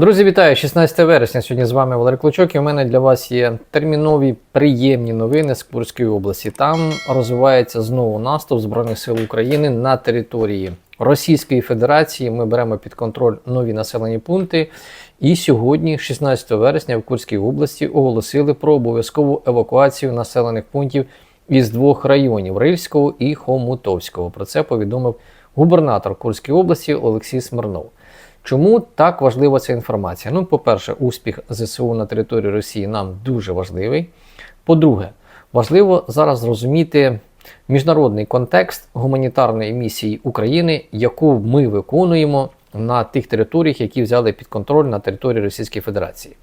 Друзі, вітаю! 16 вересня. Сьогодні з вами Валерій Клочок. І у мене для вас є термінові приємні новини з Курської області. Там розвивається знову наступ Збройних сил України на території Російської Федерації. Ми беремо під контроль нові населені пункти. І сьогодні, 16 вересня, в Курській області оголосили про обов'язкову евакуацію населених пунктів із двох районів Рильського і Хомутовського. Про це повідомив губернатор Курської області Олексій Смирнов. Чому так важлива ця інформація? Ну, по-перше, успіх ЗСУ на території Росії нам дуже важливий. По-друге, важливо зараз зрозуміти міжнародний контекст гуманітарної місії України, яку ми виконуємо на тих територіях, які взяли під контроль на території Російської Федерації.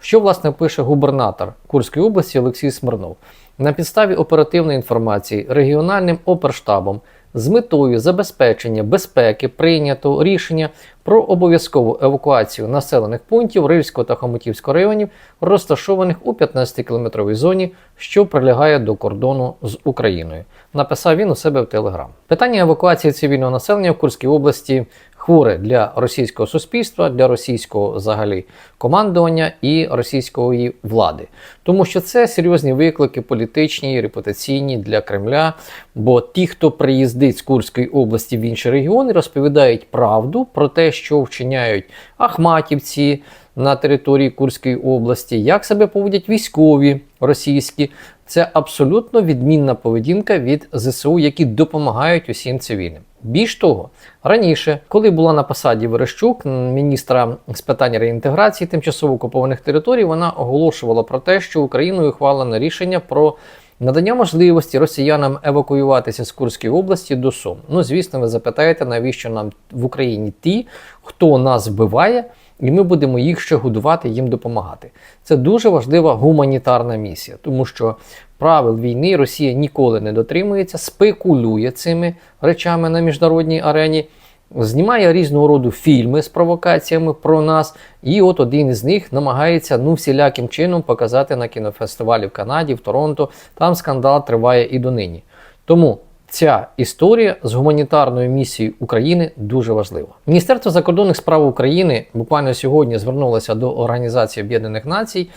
Що, власне, пише губернатор Курської області Олексій Смирнов? На підставі оперативної інформації регіональним оперштабом з метою забезпечення безпеки прийнято рішення про обов'язкову евакуацію населених пунктів Рильського та Хомутівського районів, розташованих у 15-кілометровій зоні, що прилягає до кордону з Україною. Написав він у себе в Телеграм. Питання евакуації цивільного населення в Курській області хворе для російського суспільства, для російського взагалі командування і російської влади, тому що це серйозні виклики політичні репутаційні для Кремля. Бо ті, хто приїздить з Курської області в інші регіони, розповідають правду про те, що вчиняють ахматівці на території Курської області, як себе поводять військові російські. Це абсолютно відмінна поведінка від ЗСУ, які допомагають усім цивільним. Більш того, раніше, коли була на посаді Верещук, міністра з питань реінтеграції тимчасово окупованих територій, вона оголошувала про те, що Україною ухвалено рішення про надання можливості росіянам евакуюватися з Курської області до Сум. Ну, звісно, ви запитаєте, навіщо нам в Україні ті, хто нас вбиває, і ми будемо їх ще годувати, їм допомагати. Це дуже важлива гуманітарна місія, тому що правил війни Росія ніколи не дотримується, спекулює цими речами на міжнародній арені. Знімає різного роду фільми з провокаціями про нас, і от один із них намагається ну всіляким чином показати на кінофестивалі в Канаді, в Торонто. Там скандал триває і донині. Тому ця історія з гуманітарною місією України дуже важлива. Міністерство закордонних справ України буквально сьогодні звернулося до Організації Об'єднаних Націй,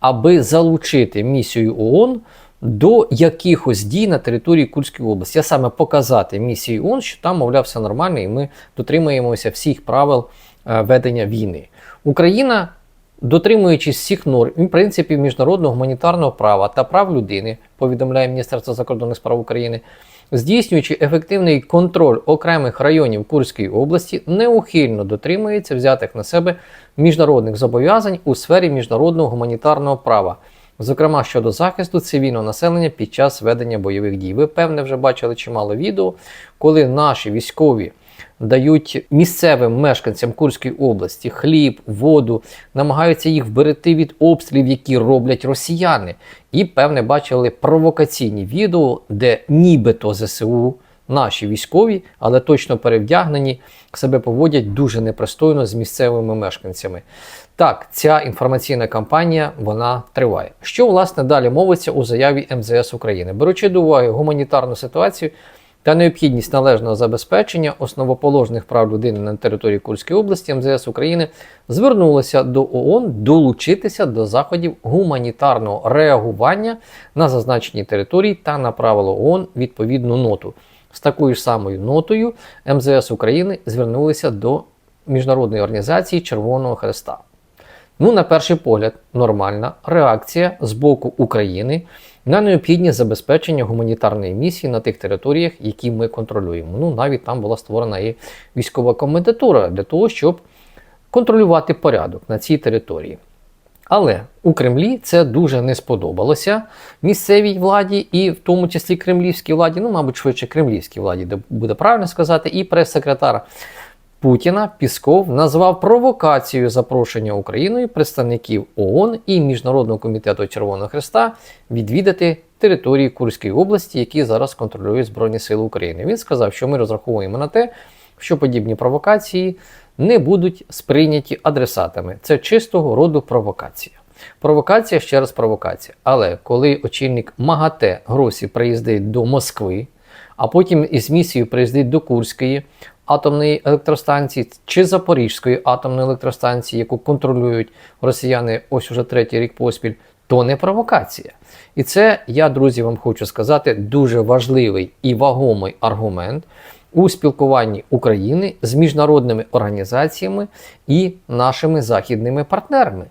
аби залучити місію ООН до якихось дій на території Курської області, а саме показати місії ООН, що там, мовляв, все нормально, і ми дотримуємося всіх правил е, ведення війни. Україна, дотримуючись всіх норм і принципів міжнародного гуманітарного права та прав людини, повідомляє Міністерство закордонних справ України, здійснюючи ефективний контроль окремих районів Курської області, неухильно дотримується взятих на себе міжнародних зобов'язань у сфері міжнародного гуманітарного права зокрема щодо захисту цивільного населення під час ведення бойових дій. Ви, певне, вже бачили чимало відео, коли наші військові дають місцевим мешканцям Курської області хліб, воду, намагаються їх вберегти від обстрілів, які роблять росіяни. І, певне, бачили провокаційні відео, де нібито ЗСУ. Наші військові, але точно перевдягнені, себе поводять дуже непристойно з місцевими мешканцями. Так, ця інформаційна кампанія вона триває. Що власне далі мовиться у заяві МЗС України, беручи до уваги гуманітарну ситуацію та необхідність належного забезпечення основоположних прав людини на території Курської області, МЗС України звернулося до ООН долучитися до заходів гуманітарного реагування на зазначені території та направило ООН відповідну ноту. З такою ж самою нотою МЗС України звернулися до міжнародної організації Червоного Хреста. Ну, на перший погляд, нормальна реакція з боку України на необхідність забезпечення гуманітарної місії на тих територіях, які ми контролюємо. Ну, навіть там була створена і військова комендатура для того, щоб контролювати порядок на цій території. Але у Кремлі це дуже не сподобалося місцевій владі, і в тому числі кремлівській владі, ну, мабуть, швидше кремлівській владі, де буде правильно сказати, і прес-секретар Путіна Пісков назвав провокацією запрошення Україною представників ООН і Міжнародного комітету Червоного Христа відвідати території Курської області, які зараз контролюють Збройні Сили України. Він сказав, що ми розраховуємо на те, що подібні провокації не будуть сприйняті адресатами. Це чистого роду провокація. Провокація ще раз провокація. Але коли очільник МАГАТЕ Гросі приїздить до Москви, а потім із місією приїздить до Курської атомної електростанції чи Запорізької атомної електростанції, яку контролюють росіяни ось уже третій рік поспіль, то не провокація. І це я, друзі, вам хочу сказати, дуже важливий і вагомий аргумент у спілкуванні України з міжнародними організаціями і нашими західними партнерами.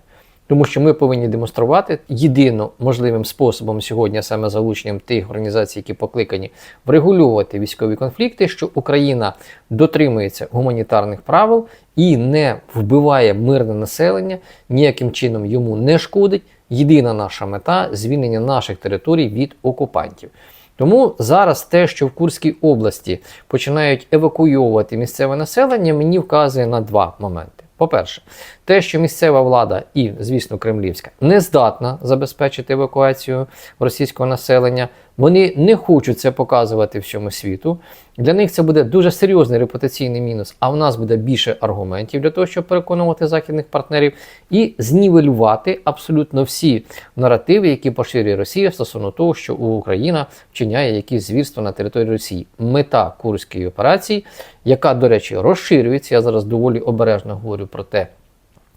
Тому що ми повинні демонструвати єдино можливим способом сьогодні, саме залученням тих організацій, які покликані врегулювати військові конфлікти, що Україна дотримується гуманітарних правил і не вбиває мирне населення, ніяким чином йому не шкодить. Єдина наша мета звільнення наших територій від окупантів. Тому зараз те, що в Курській області починають евакуйовувати місцеве населення, мені вказує на два моменти. По-перше, те, що місцева влада і, звісно, кремлівська не здатна забезпечити евакуацію російського населення, вони не хочуть це показувати всьому світу. Для них це буде дуже серйозний репутаційний мінус. А в нас буде більше аргументів для того, щоб переконувати західних партнерів і знівелювати абсолютно всі наративи, які поширює Росія стосовно того, що Україна вчиняє якісь звірства на території Росії. Мета курської операції, яка, до речі, розширюється. Я зараз доволі обережно говорю про те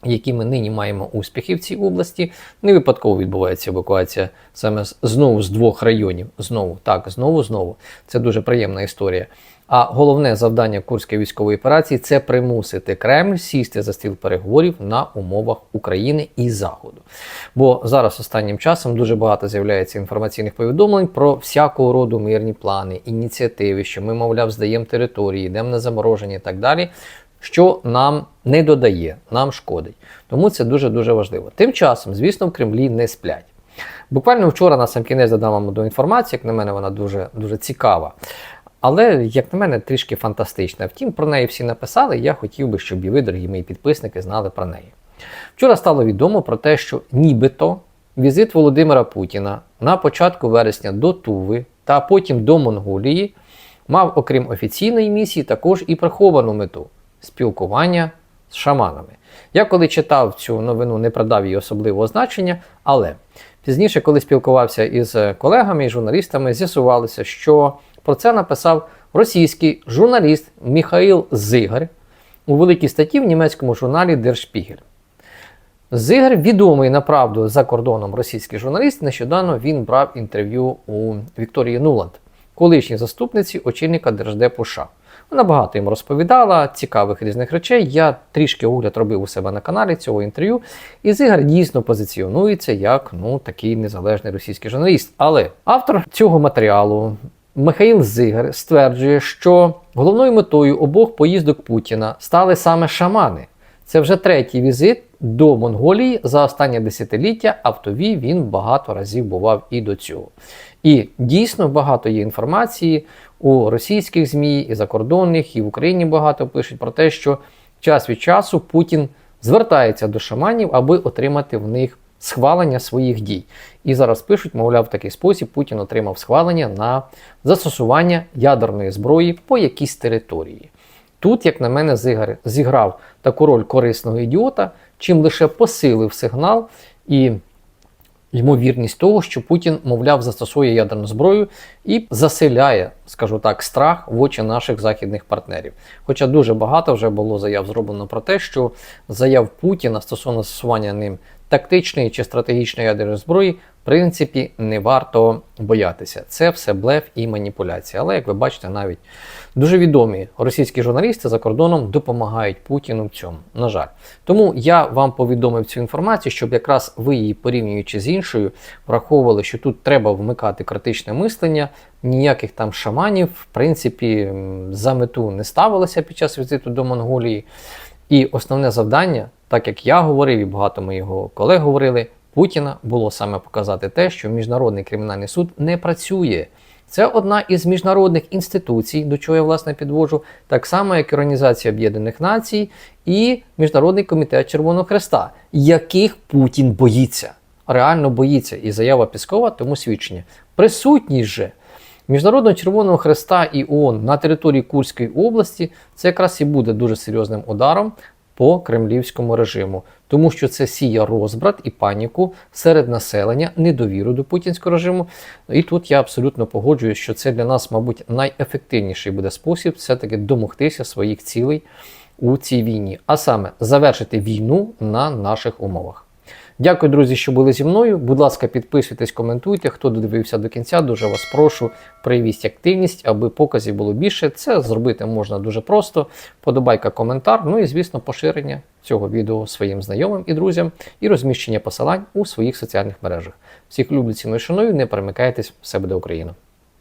які ми нині маємо успіхи в цій області. Не випадково відбувається евакуація саме знову з двох районів. Знову, так, знову, знову. Це дуже приємна історія. А головне завдання Курської військової операції це примусити Кремль сісти за стіл переговорів на умовах України і Заходу. Бо зараз останнім часом дуже багато з'являється інформаційних повідомлень про всякого роду мирні плани, ініціативи, що ми, мовляв, здаємо території, йдемо на замороження і так далі що нам не додає, нам шкодить. Тому це дуже-дуже важливо. Тим часом, звісно, в Кремлі не сплять. Буквально вчора на сам кінець додам вам одну інформацію, як на мене, вона дуже, дуже цікава. Але, як на мене, трішки фантастична. Втім, про неї всі написали, і я хотів би, щоб і ви, дорогі мої підписники, знали про неї. Вчора стало відомо про те, що нібито візит Володимира Путіна на початку вересня до Туви та потім до Монголії мав, окрім офіційної місії, також і приховану мету спілкування з шаманами. Я коли читав цю новину, не придав їй особливого значення, але пізніше, коли спілкувався із колегами і журналістами, з'ясувалося, що про це написав російський журналіст Міхаїл Зигар у великій статті в німецькому журналі Spiegel. Зигар відомий направду за кордоном російський журналіст. Нещодавно він брав інтерв'ю у Вікторії Нуланд, колишній заступниці очільника Держдепу США. Вона багато їм розповідала, цікавих різних речей. Я трішки огляд робив у себе на каналі цього інтерв'ю. І Зигар дійсно позиціонується як ну, такий незалежний російський журналіст. Але автор цього матеріалу. Михаїл Зигар стверджує, що головною метою обох поїздок Путіна стали саме шамани. Це вже третій візит до Монголії за останнє десятиліття, а в Тові він багато разів бував і до цього. І дійсно багато є інформації у російських ЗМІ, і закордонних, і в Україні багато пишуть про те, що час від часу Путін звертається до шаманів, аби отримати в них схвалення своїх дій. І зараз пишуть, мовляв, в такий спосіб Путін отримав схвалення на застосування ядерної зброї по якійсь території. Тут, як на мене, зіграв таку роль корисного ідіота, чим лише посилив сигнал і ймовірність того, що Путін, мовляв, застосує ядерну зброю і заселяє, скажу так, страх в очі наших західних партнерів. Хоча дуже багато вже було заяв зроблено про те, що заяв Путіна стосовно застосування ним тактичної чи стратегічної ядерної зброї, в принципі, не варто боятися. Це все блеф і маніпуляція. Але, як ви бачите, навіть дуже відомі російські журналісти за кордоном допомагають Путіну в цьому. На жаль. Тому я вам повідомив цю інформацію, щоб якраз ви її порівнюючи з іншою, враховували, що тут треба вмикати критичне мислення. Ніяких там шаманів, в принципі, за мету не ставилося під час візиту до Монголії. І основне завдання, так як я говорив, і багато моїх колег говорили, Путіна було саме показати те, що Міжнародний кримінальний суд не працює. Це одна із міжнародних інституцій, до чого я власне підвожу, так само як Організація Об'єднаних Націй і Міжнародний комітет Червоного Хреста, яких Путін боїться, реально боїться. І заява Піскова тому свідчення. Присутність же Міжнародного Червоного Хреста і ООН на території Курської області це якраз і буде дуже серйозним ударом по кремлівському режиму, тому що це сіє розбрат і паніку серед населення, недовіру до путінського режиму. І тут я абсолютно погоджуюсь, що це для нас, мабуть, найефективніший буде спосіб все-таки домогтися своїх цілей у цій війні, а саме завершити війну на наших умовах. Дякую, друзі, що були зі мною. Будь ласка, підписуйтесь, коментуйте. Хто додивився до кінця, дуже вас прошу, проявіть активність, аби показів було більше. Це зробити можна дуже просто. Подобайка, коментар, ну і, звісно, поширення цього відео своїм знайомим і друзям, і розміщення посилань у своїх соціальних мережах. Всіх люблю, ціную, шаную, не перемикайтесь, все буде Україна!